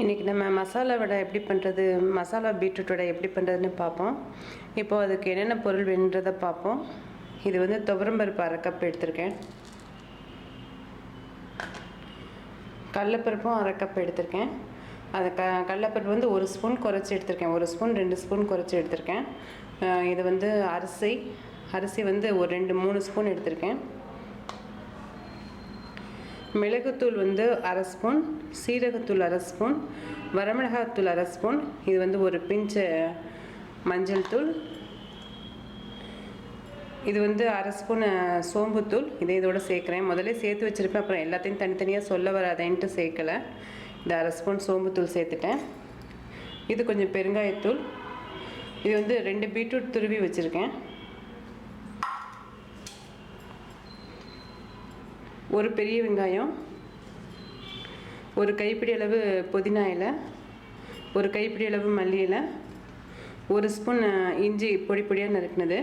இன்றைக்கி நம்ம மசாலா வடை எப்படி பண்ணுறது மசாலா பீட்ரூட் வடை எப்படி பண்ணுறதுன்னு பார்ப்போம். இப்போது அதுக்கு என்னென்ன பொருள் வேணுன்றதை பார்ப்போம். இது வந்து துவரம்பருப்பு அரை கப் எடுத்திருக்கேன். கடலப்பருப்பும் அரை கப் எடுத்திருக்கேன். அது க கடலப்பருப்பு வந்து ஒரு ஸ்பூன் குறைச்சி எடுத்திருக்கேன். ஒரு ஸ்பூன் ரெண்டு ஸ்பூன் குறைச்சி எடுத்திருக்கேன். இது வந்து அரிசி அரிசி வந்து ஒரு ரெண்டு மூணு ஸ்பூன் எடுத்திருக்கேன். மிளகுத்தூள் வந்து அரை ஸ்பூன் சீரகத்தூள் அரை ஸ்பூன் வரமிளகாத்தூள் அரை ஸ்பூன். இது வந்து ஒரு பிஞ்சு மஞ்சள் தூள். இது வந்து அரை ஸ்பூன் சோம்புத்தூள் இதை இதோட சேர்க்குறேன். முதல்ல சேர்த்து வச்சுருப்பேன். அப்புறம் எல்லாத்தையும் தனித்தனியாக சொல்ல வராதேன்ட்டு சேர்க்கலை. இந்த அரை ஸ்பூன் சோம்புத்தூள் சேர்த்துட்டேன். இது கொஞ்சம் பெருங்காயத்தூள். இது வந்து ரெண்டு பீட்ரூட் துருவி வச்சுருக்கேன். ஒரு பெரிய வெங்காயம் ஒரு கைப்பிடி அளவு புதினா இலை ஒரு கைப்பிடி அளவு மல்லி இலை ஒரு ஸ்பூன் இஞ்சி பொடி பொடியாக நறுக்கினது.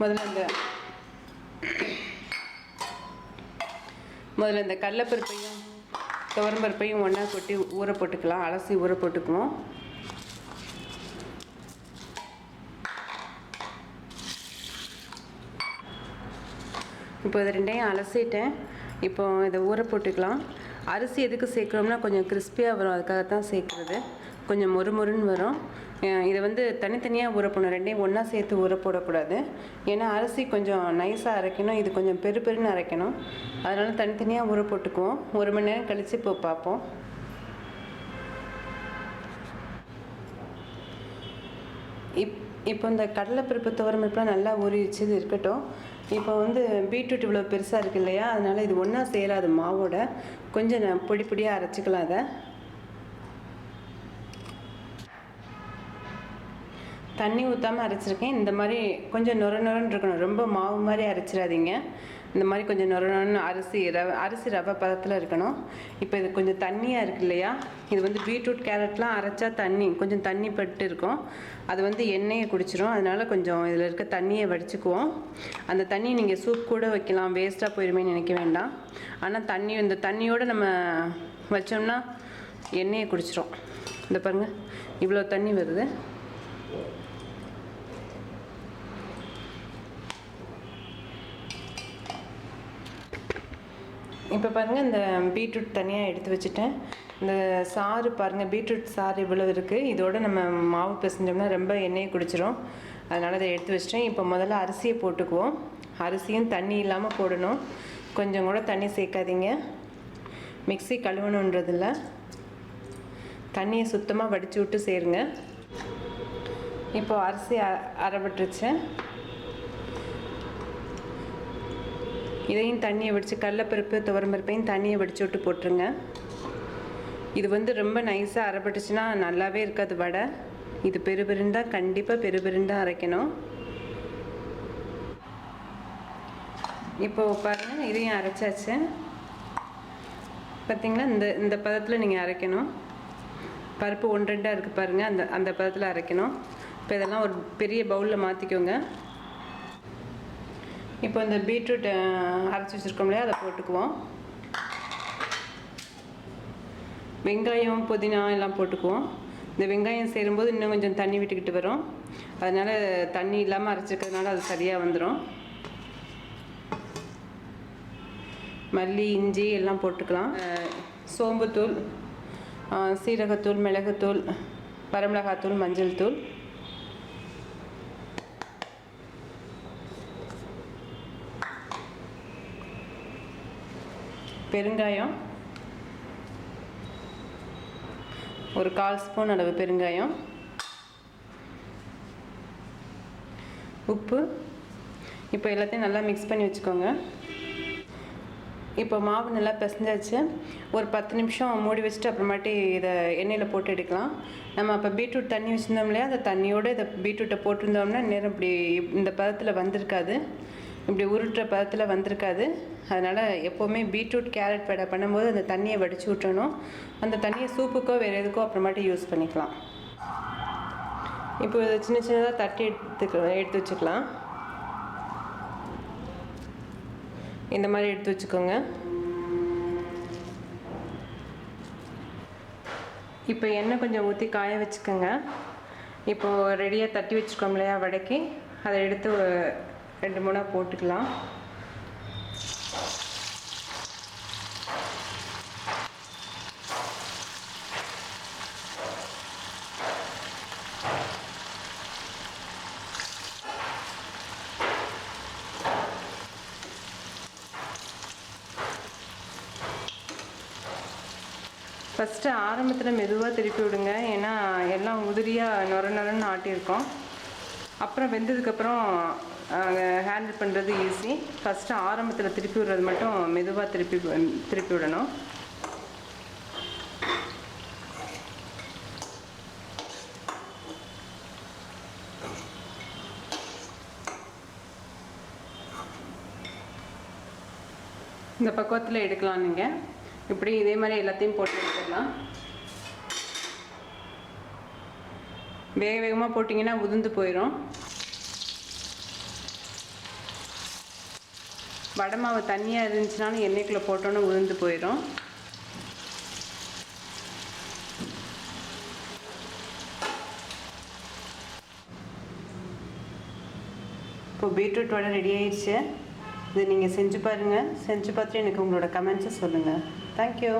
முதல்ல அந்த முதல்ல இந்த கடலப்பருப்பையும் துவரம்பருப்பையும் ஒன்றா கொட்டி ஊற போட்டுக்கலாம். அலசி ஊற போட்டுக்குவோம். இப்போ இது ரெண்டையும் அலசிட்டேன். இப்போ இதை ஊற போட்டுக்கலாம். அரிசி எதுக்கு சேர்க்குறோம்னா கொஞ்சம் கிறிஸ்பியாக வரும். அதுக்காகத்தான் சேர்க்குறது. கொஞ்சம் மொறு மொறுன்னு வரும். இதை வந்து தனித்தனியாக ஊற போடணும். ரெண்டையும் ஒன்றா சேர்த்து ஊற போடக்கூடாது. ஏன்னா அரிசி கொஞ்சம் நைஸாக அரைக்கணும். இது கொஞ்சம் பெரு பெருன்னு அரைக்கணும். அதனால் தனித்தனியாக ஊற போட்டுக்குவோம். ஒரு மணி நேரம் கழித்து இப்போ பார்ப்போம். இப் இப்போ இந்த கடலைப்பருப்பு துவரம்பருப்புலாம் நல்லா ஊறிடுச்சு. இது இருக்கட்டும். இப்போ வந்து பீட்ரூட் இவ்வளோ பெருசாக இருக்கு இல்லையா? அதனால் இது ஒன்றா சேராது மாவோட. கொஞ்சம் பொடி பொடியாக அரைச்சிக்கலாம் அதை தண்ணி ஊற்றாமல் அரைச்சிருக்கேன். இந்த மாதிரி கொஞ்சம் நொர நொரன்னு இருக்கணும். ரொம்ப மாவு மாதிரி அரைச்சிடாதீங்க. இந்த மாதிரி கொஞ்சம் நொர நொரன்னு அரிசி ரவை அரிசி ரவை பதத்தில் இருக்கணும். இப்போ இது கொஞ்சம் தண்ணியாக இருக்கு இல்லையா? இது வந்து பீட்ரூட் கேரட்லாம் அரைச்சா தண்ணி கொஞ்சம் தண்ணி பட்டு இருக்கும். அது வந்து எண்ணெயை குடிச்சிரும். அதனால் கொஞ்சம் இதில் இருக்க தண்ணியை வடிச்சுக்குவோம். அந்த தண்ணியை நீங்கள் சூப் கூட வைக்கலாம். வேஸ்ட்டாக போயிருமே நினைக்க வேண்டாம். ஆனால் தண்ணி இந்த தண்ணியோடு நம்ம வச்சோம்னா எண்ணெயை குடிச்சிரும். இந்த பாருங்கள் இவ்வளோ தண்ணி வருது. இப்போ பாருங்கள் இந்த பீட்ரூட் தனியாக எடுத்து வச்சுட்டேன். இந்த சாறு பாருங்கள் பீட்ரூட் சாறு இவ்வளோ இருக்குது இதோட நம்ம மாவு பிசைஞ்சோம்னா ரொம்ப எண்ணெயை குடிச்சிரும். அதனால் அதை எடுத்து வச்சிட்டேன். இப்போ முதல்ல அரிசியை போட்டுக்குவோம். அரிசியும் தண்ணி இல்லாமல் போடணும். கொஞ்சம் கூட தண்ணி சேர்க்காதீங்க. மிக்ஸி கழுவணுன்றதில்ல. தண்ணியை சுத்தமாக வடித்து விட்டு சேருங்க. இப்போ அரிசி அ அரைபட்டுருச்சு. இதையும் தண்ணியை வடித்து கடலப்பருப்பு துவரம்பருப்பையும் தண்ணியை வடித்து விட்டு போட்டுருங்க. இது வந்து ரொம்ப நைஸாக அரைப்பட்டுச்சுன்னா நல்லாவே இருக்காது வடை. இது பெருபெருந்தா கண்டிப்பாக பெருபெருந்தா அரைக்கணும். இப்போ பாருங்கள் இதையும் அரைச்சாச்சு. பார்த்தீங்களா இந்த இந்த பதத்தில் நீங்கள் அரைக்கணும். பருப்பு ஒன்று ரெண்டாக இருக்குது பாருங்கள் அந்த அந்த பதத்தில் அரைக்கணும். இப்போ இதெல்லாம் ஒரு பெரிய பவுலில் மாற்றிக்கோங்க. இப்போ இந்த பீட்ரூட் அரைச்சி வச்சுருக்கோம் இல்லையா? அதை போட்டுக்குவோம். வெங்காயம் புதினா எல்லாம் போட்டுக்குவோம். இந்த வெங்காயம் சேரும்போது இன்னும் கொஞ்சம் தண்ணி விட்டுக்கிட்டு வரும். அதனால் தண்ணி இல்லாமல் அரைச்சிக்கிறதுனால அது சரியாக வந்துடும் மல்லி இஞ்சி எல்லாம் போட்டுக்கலாம். சோம்புத்தூள் சீரகத்தூள் மிளகுத்தூள் வரமிளகாத்தூள் மஞ்சள் தூள் பெருங்காயம். ஒரு கால் ஸ்பூன் அளவு பெருங்காயம். உப்பு. இப்போ எல்லாத்தையும் நல்லா மிக்ஸ் பண்ணி வச்சுக்கோங்க. இப்போ மாவு நல்லா பிசைஞ்சாச்சு. ஒரு பத்து நிமிஷம் மூடி வச்சுட்டு அப்புறமாட்டி இதை எண்ணெயில் போட்டு எடுக்கலாம். நம்ம அப்போ பீட்ரூட் தண்ணி வச்சுருந்தோம் இல்லையா? அந்த தண்ணியோடு இதை பீட்ரூட்டை போட்டிருந்தோம்னா நேரம் இப்படி இந்த பதத்தில் வந்திருக்காது. இப்படி உருட்டுற பதத்தில் வந்திருக்காது. அதனால் எப்போவுமே பீட்ரூட் கேரட் வடை பண்ணும்போது அந்த தண்ணியை வடித்து விட்டணும் அந்த தண்ணியை சூப்புக்கோ வேறு எதுக்கோ அப்புறமாட்டி யூஸ் பண்ணிக்கலாம். இப்போ இதை சின்ன சின்னதாக தட்டி எடுத்துக்கலாம் எடுத்து வச்சுக்கலாம். இந்த மாதிரி எடுத்து வச்சுக்கோங்க. இப்போ எண்ணெய் கொஞ்சம் ஊற்றி காய வச்சுக்கோங்க. இப்போது ரெடியாக தட்டி வச்சுருக்கோம் இல்லையா வடக்கி. அதை எடுத்து ரெண்டு மூணாக போட்டுக்கலாம். ஃபஸ்ட்டு ஆரம்பத்தில் மெதுவாக திருப்பி விடுங்க. ஏன்னா எல்லாம் உதிரியாக நொர நொரன்னு ஆட்டியிருக்கோம். அப்புறம் வெந்ததுக்கப்புறம் ஹேண்டில் பண்ணுறது ஈஸி ஃபஸ்ட்டு ஆரம்பத்தில் திருப்பி விடுறது மட்டும் மெதுவாக திருப்பி திருப்பி விடணும். இந்த பக்குவத்தில் எடுக்கலாம் நீங்கள் இப்படி இதே மாதிரி எல்லாத்தையும் போட்டு எடுத்துடலாம். வேக வேகமாக போட்டிங்கன்னா உதிர்ந்து போயிடும் வடை மாவு தண்ணியாக இருந்துச்சுனாலும் எண்ணெய்க்குள்ளே போட்டோன்னே உளுந்து போயிடும். இப்போ பீட்ரூட் வடை ரெடி ஆயிடுச்சு. இது நீங்கள் செஞ்சு பாருங்கள் செஞ்சு பார்த்துட்டு எனக்கு உங்களோட கமெண்ட்ஸை சொல்லுங்கள் தேங்க்யூ